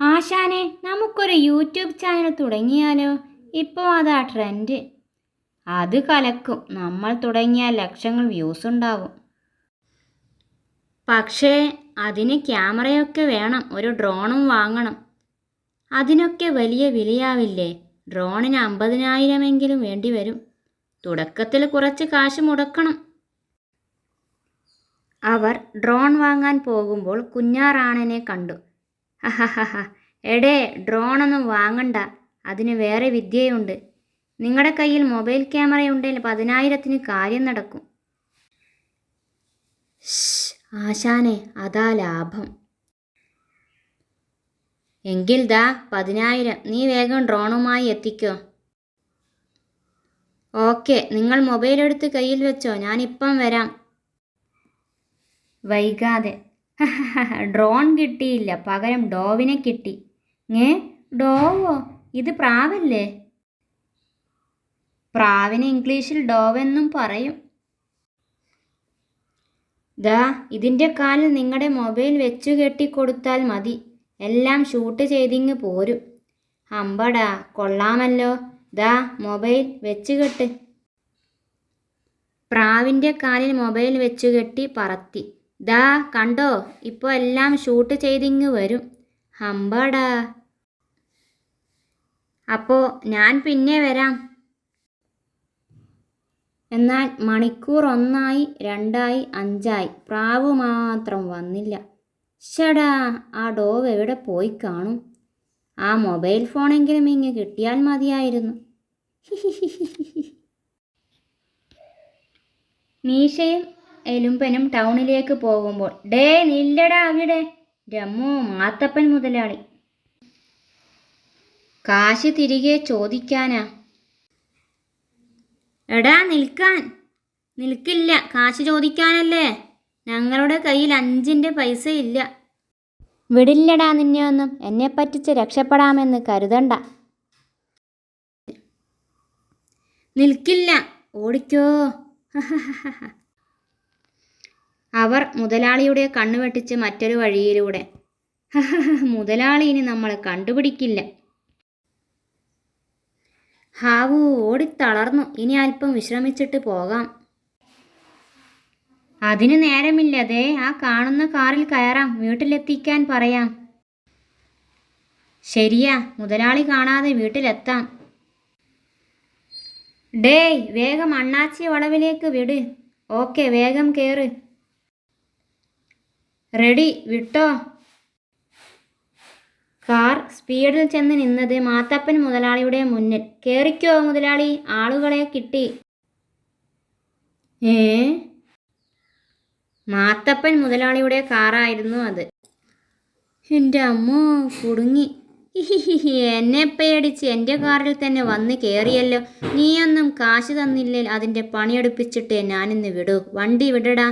ആശാനെ നമുക്കൊരു YouTube channel തുടങ്ങിയാലോ? ഇപ്പോൾ അതാ ട്രെൻഡ് അത് കലക്കും. നമ്മൾ തുടങ്ങിയ ലക്ഷങ്ങൾ വ്യൂസ് ഉണ്ടാവും. പക്ഷേ അതിന് ക്യാമറയൊക്കെ വേണം. ഒരു ഡ്രോണും വാങ്ങണം. അതിനൊക്കെ വലിയ വിലയാവില്ലേ? ഡ്രോണിന് അമ്പതിനായിരമെങ്കിലും വേണ്ടി വരും. തുടക്കത്തിൽ കുറച്ച് കാശ് മുടക്കണം. അവർ ഡ്രോൺ വാങ്ങാൻ പോകുമ്പോൾ കുഞ്ഞാറാണനെ കണ്ടു. ഹഹഹഹ എടേ ഡ്രോണൊന്നും വാങ്ങണ്ട. അതിന് വേറെ വിദ്യയുണ്ട്. നിങ്ങളുടെ കയ്യിൽ മൊബൈൽ ക്യാമറയുണ്ടെങ്കിൽ പതിനായിരത്തിന് കാര്യം നടക്കും. ആശാനെ അതാ ലാഭം. എങ്കിൽ ദാ പതിനായിരം. നീ വേഗം ഡ്രോണുമായി എത്തിക്കോ. ഓക്കെ നിങ്ങൾ മൊബൈൽ എടുത്ത് കയ്യിൽ വെച്ചോ. ഞാനിപ്പം വരാം. വൈകാതെ. ഡ്രോൺ കിട്ടിയില്ല. പകരം ഡോവിനെ കിട്ടി. ഏ? ഡോവോ? ഇത് പ്രാവല്ലേ? പ്രാവിന് ഇംഗ്ലീഷിൽ ഡോവെന്നും പറയും. ദാ ഇതിന്റെ കാലിൽ നിങ്ങളുടെ മൊബൈൽ വെച്ചു കെട്ടിക്കൊടുത്താൽ മതി. എല്ലാം ഷൂട്ട് ചെയ്തിങ്ങ് പോരും. അമ്പടാ കൊള്ളാമല്ലോ. ദാ മൊബൈൽ വെച്ച് കെട്ട്. പ്രാവിന്റെ കാലിൽ മൊബൈൽ വെച്ചു കെട്ടി പറത്തി. ദാ കണ്ടോ? ഇപ്പോൾ എല്ലാം ഷൂട്ട് ചെയ്തിങ്ങ് വരും. ഹമ്പാടാ. അപ്പോൾ ഞാൻ പിന്നെ വരാം. എന്നാൽ മണിക്കൂർ ഒന്നായി രണ്ടായി അഞ്ചായി. പ്രാവ് മാത്രം വന്നില്ല. ഷടാ ആ ഡോവ് എവിടെ പോയി കാണും? ആ മൊബൈൽ ഫോണെങ്കിലും ഇങ്ങ് കിട്ടിയാൽ മതിയായിരുന്നു. മീശയും എലുമ്പനും ടൗണിലേക്ക് പോകുമ്പോൾ ഡേ നില്ലടാ അവിടെ. രമ്മു മാത്തപ്പൻ മുതലാളി. കാശ് തിരികെ ചോദിക്കാനാ. എടാ നിൽക്കാൻ. നിൽക്കില്ല. കാശ് ചോദിക്കാനല്ലേ. ഞങ്ങളുടെ കയ്യിൽ അഞ്ചിന്റെ പൈസ ഇല്ല. വിടില്ലടാ നിന്നെ ഒന്നും. എന്നെ പറ്റിച്ച് രക്ഷപ്പെടാമെന്ന് കരുതണ്ട. നിൽക്കില്ല. ഓടിക്കോ. അവർ മുതലാളിയുടെ കണ്ണു വെട്ടിച്ച് മറ്റൊരു വഴിയിലൂടെ. മുതലാളി ഇനി നമ്മളെ കണ്ടുപിടിക്കില്ല. ഹാവു ഓടിത്തളർന്നു. ഇനി അല്പം വിശ്രമിച്ചിട്ട് പോകാം. അതിന് നേരമില്ല ദേ ആ കാണുന്ന കാറിൽ കയറാം. വീട്ടിലെത്തിക്കാൻ പറയാം. ശരിയാ മുതലാളി കാണാതെ വീട്ടിലെത്താം. ഡേയ് വേഗം അണ്ണാച്ചി വളവിലേക്ക് വിട്. ഓക്കെ വേഗം കേറ്. റെഡി വിട്ടോ? കാർ സ്പീഡിൽ ചെന്ന് നിന്നത് മാത്തപ്പൻ മുതലാളിയുടെ മുന്നിൽ. കേറിക്കോ മുതലാളി ആളുകളെ കിട്ടി. ഏ? മാത്തപ്പൻ മുതലാളിയുടെ കാറായിരുന്നു അത്. എന്റെ അമ്മോ കുടുങ്ങി. എന്നെ പേടിച്ച് എന്റെ കാറിൽ തന്നെ വന്ന് കയറിയല്ലോ നീയൊന്നും കാശ് തന്നില്ലേ അതിന്റെ പണിയെടുപ്പിച്ചിട്ട് ഞാനിന്ന് വിടൂ. വണ്ടി വിടടാ.